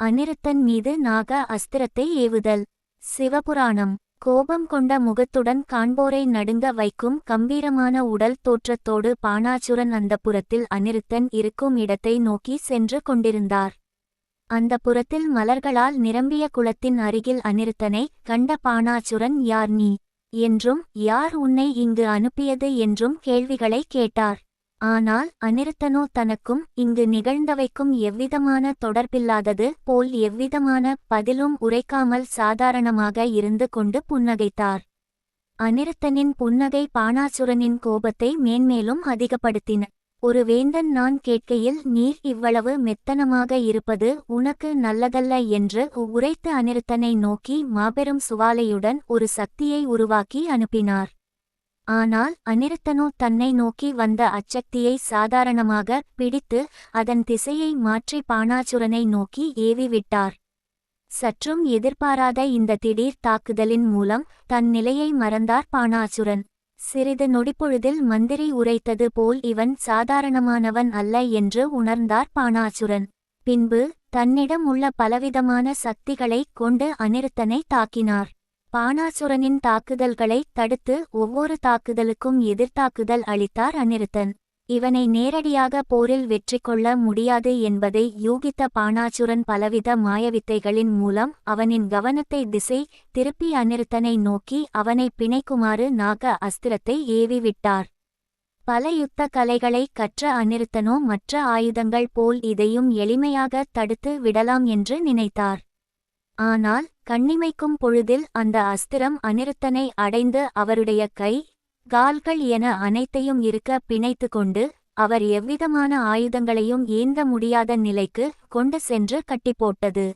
அநிருத்தன் மீது நாக அஸ்திரத்தை ஏவுதல். சிவபுராணம். கோபம் கொண்ட முகத்துடன் காண்போரை நடுங்க வைக்கும் கம்பீரமான உடல் தோற்றத்தோடு பாணாச்சுரன் அந்த புறத்தில் அநிருத்தன் இருக்கும் இடத்தை நோக்கி சென்று கொண்டிருந்தார். அந்த புறத்தில் மலர்களால் நிரம்பிய குளத்தின் அருகில் அநிருத்தனை கண்ட பாணாச்சுரன் யார் நீ? என்றும் யார் உன்னை இங்கு அனுப்பியது? என்றும் கேள்விகளை கேட்டார். ஆனால் அநிருத்தனோ தனக்கும் இங்கு நிகழ்ந்தவைக்கும் எவ்விதமான தொடர்பில்லாதது போல் எவ்விதமான பதிலும் உரைக்காமல் சாதாரணமாக இருந்து கொண்டு புன்னகைத்தார். அநிருத்தனின் புன்னகை பாணாசுரனின் கோபத்தை மேன்மேலும் அதிகப்படுத்தின. ஒரு வேந்தன் நான் கேட்கையில் நீர் இவ்வளவு மெத்தனமாக இருப்பது உனக்கு நல்லதல்ல என்று உரைத்து அனிருத்தனை நோக்கி மாபெரும் சுவாலையுடன் ஒரு சக்தியை உருவாக்கி அனுப்பினார். ஆனால் அநிருத்தனோ தன்னை நோக்கி வந்த அச்சக்தியை சாதாரணமாக பிடித்து அதன் திசையை மாற்றி பாணாசுரனை நோக்கி ஏவிவிட்டார். சற்றும் எதிர்பாராத இந்த திடீர் தாக்குதலின் மூலம் தன் நிலையை மறந்தார் பாணாசுரன். சிறிது நொடிப்பொழுதில் மந்திரி உரைத்தது போல் இவன் சாதாரணமானவன் அல்ல என்று உணர்ந்தார் பாணாசுரன். பின்பு தன்னிடம் உள்ள பலவிதமான சக்திகளை கொண்டு அநிருத்தனை தாக்கினார். பானாசுரனின் தாக்குதல்களை தடுத்து ஒவ்வொரு தாக்குதலுக்கும் எதிர்த்தாக்குதல் அளித்தார் அனிருத்தன். இவனை நேரடியாக போரில் வெற்றி கொள்ள முடியாது என்பதை யூகித்த பானாசுரன் பலவித மாயவித்தைகளின் மூலம் அவனின் கவனத்தை திசை திருப்பி அனிருத்தனை நோக்கி அவனை பிணைக்குமாறு நாக அஸ்திரத்தை ஏவிவிட்டார். பல யுத்த கலைகளை கற்ற அனிருத்தனோ மற்ற ஆயுதங்கள் போல் இதையும் எளிமையாக தடுத்து விடலாம் என்று நினைத்தார். ஆனால் கண்ணிமைக்கும் பொழுதில் அந்த அஸ்திரம் அனிருத்தனை அடைந்து அவருடைய கை கால்கள் என அனைத்தையும் இருக்க பிணைத்து கொண்டு அவர் எவ்விதமான ஆயுதங்களையும் ஏந்த முடியாத நிலைக்கு கொண்டு சென்று கட்டிப்போட்டது.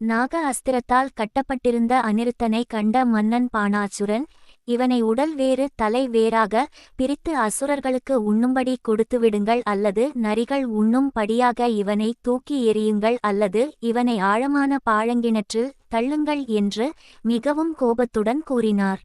நாக அஸ்திரத்தால் கட்டப்பட்டிருந்த அனிருத்தனை கண்ட மன்னன் பாணாசுரன் இவனை உடல் வேறு தலை வேறாக பிரித்து அசுரர்களுக்கு உண்ணும்படி கொடுத்துவிடுங்கள் அல்லது நரிகள் உண்ணும் படியாக இவனை தூக்கி எறியுங்கள் அல்லது இவனை ஆழமான பாழங்கிணற்றில் தள்ளுங்கள் என்று மிகவும் கோபத்துடன் கூறினார்.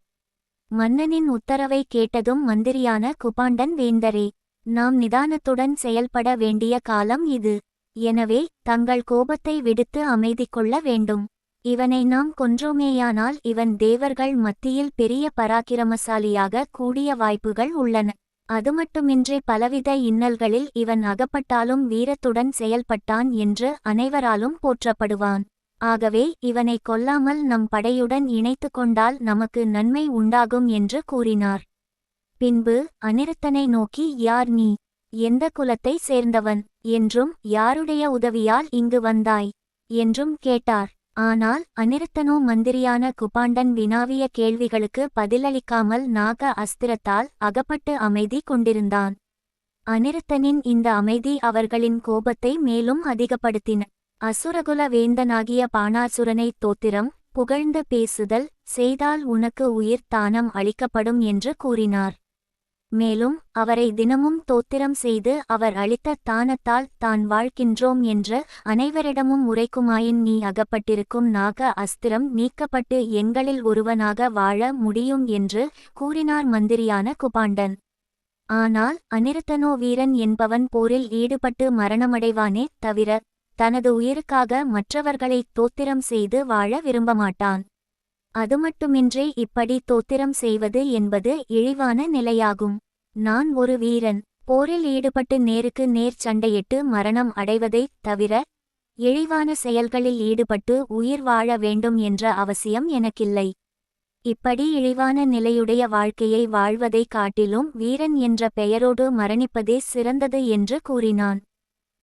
மன்னனின் உத்தரவை கேட்டதும் மந்திரியான குபாண்டன் வேந்தரே நாம் நிதானத்துடன் செயல்பட வேண்டிய காலம் இது. எனவே தங்கள் கோபத்தை விடுத்து அமைதி கொள்ள வேண்டும். இவனை நாம் கொன்றோமேயானால் இவன் தேவர்கள் மத்தியில் பெரிய பராக்கிரமசாலியாக கூடிய வாய்ப்புகள் உள்ளன. அதுமட்டுமின்றி பலவித இன்னல்களில் இவன் அகப்பட்டாலும் வீரத்துடன் செயல்பட்டான் என்று அனைவராலும் போற்றப்படுவான். ஆகவே இவனை கொல்லாமல் நம் படையுடன் இணைத்து கொண்டால் நமக்கு நன்மை உண்டாகும் என்று கூறினார். பின்பு அனிருத்தனை நோக்கி யார் நீ? எந்த குலத்தை சேர்ந்தவன்? என்றும் யாருடைய உதவியால் இங்கு வந்தாய் என்றும் கேட்டார். ஆனால் அனிருத்தனோ மந்திரியான குபாண்டன் வினாவிய கேள்விகளுக்கு பதிலளிக்காமல் நாக அஸ்திரத்தால் அகப்பட்டு அமைதி கொண்டிருந்தான். அனிருத்தனின் இந்த அமைதி அவர்களின் கோபத்தை மேலும் அதிகப்படுத்தின. அசுரகுல வேந்தனாகிய பாணாசுரனை தோத்திரம் புகழ்ந்து பேசுதல் செய்தால் உனக்கு உயிர் தானம் அளிக்கப்படும் என்று கூறினார். மேலும் அவரை தினமும் தோத்திரம் செய்து அவர் அளித்த தானத்தால் தான் வாழ்கின்றோம் என்று அனைவரிடமும் உரைக்குமாயின் நீ அகப்பட்டிருக்கும் நாக அஸ்திரம் நீக்கப்பட்டு எங்களில் ஒருவனாக வாழ முடியும் என்று கூறினார் மந்திரியான குபாண்டன். ஆனால் அனிருத்தனோ வீரன் என்பவன் போரில் ஈடுபட்டு மரணமடைவானே தவிர தனது உயிருக்காக மற்றவர்களை தோத்திரம் செய்து வாழ விரும்பமாட்டான். அதுமட்டுமின்றி இப்படி தோத்திரம் செய்வது என்பது இழிவான நிலையாகும். நான் ஒரு வீரன். போரில் ஈடுபட்டு நேருக்கு நேர் சண்டையிட்டு மரணம் அடைவதைத் தவிர இழிவான செயல்களில் ஈடுபட்டு உயிர் வாழ வேண்டும் என்ற அவசியம் எனக்கில்லை. இப்படி இழிவான நிலையுடைய வாழ்க்கையை வாழ்வதைக் காட்டிலும் வீரன் என்ற பெயரோடு மரணிப்பதே சிறந்தது என்று கூறினான்.